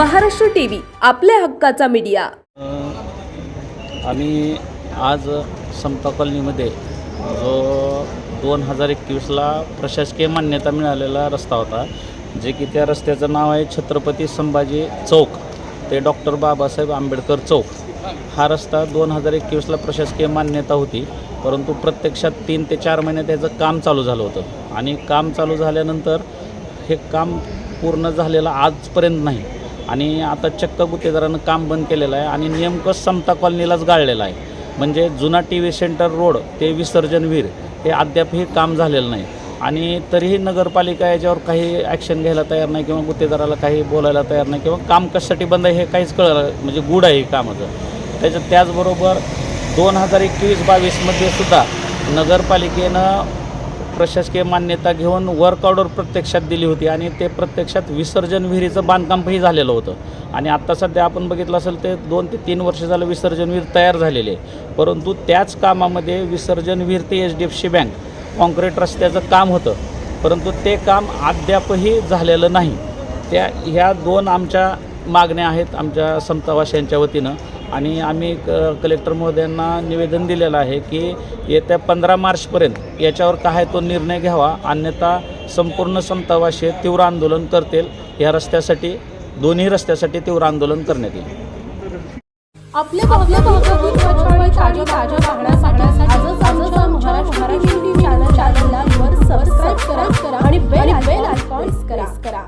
Maharashtra TV आपल्या हक्काचा media. आम्ही आज समता कॉलनीमध्ये जो दोन हजार एकवीसला प्रशासकीय मान्यता मिळालेला रस्ता होता जे की त्या रस्त्याचं नाव आहे छत्रपती संभाजी चौक. ते डॉक्टर बाबासाहेब आंबेडकर चौक. हा रस्ता दोन हजार एकवीसला प्रशासकीय मान्यता होती परंतु प्रत्यक्षात तीन ते चार महिने त्याचं काम चालू झालं होतं. आणि काम चालू झाल्यानंतर हे काम पूर्ण झालेलं आजपर्यंत नाही. आणि आता चक्क गुत्तेदारानं काम बंद केलेलं आहे आणि नेमकं समता कॉलनीलाच गाळलेलं आहे. म्हणजे जुना टी व्ही सेंटर रोड ते विसर्जनवीर हे अद्यापही काम झालेलं नाही. आणि तरीही नगरपालिका याच्यावर काही ॲक्शन घ्यायला तयार नाही किंवा गुत्तेदाराला काही बोलायला तयार नाही किंवा काम कशासाठी बंद आहे हे काहीच कळलं म्हणजे गुड आहे हे कामाचं. त्याच्यात त्याचबरोबर दोन हजार एकवीस बावीसमध्ये सुद्धा नगरपालिकेनं प्रशासकीय मान्यता घेऊन वर्क ऑर्डर प्रत्यक्षात दिली होती आणि ते प्रत्यक्षात विसर्जन विहिरीचं बांधकामही झालेलं होतं. आणि आत्ता सध्या आपण बघितलं असेल ते दोन ते तीन वर्ष झालं विसर्जन विहीर तयार झालेली आहे. परंतु त्याच कामामध्ये विसर्जन विहीर ते H D F C bank concrete रस्त्याचं काम होतं. परंतु ते काम अद्यापही झालेलं नाही. त्या ह्या दोन आमच्या मागण्या आहेत आमच्या समतावाशांच्या वतीनं. आणि आम्ही क कलेक्टर महोदयांना निवेदन दिलेलं आहे की येत्या पंधरा मार्चपर्यंत याच्यावर काय तो निर्णय घ्यावा अन्यथा संपूर्ण समतावाशी तीव्र आंदोलन करतील. या रस्त्यासाठी दोन्ही रस्त्यासाठी तीव्र आंदोलन करण्यात येईल. आपल्या आणि बेल आयकॉन प्रेस करा.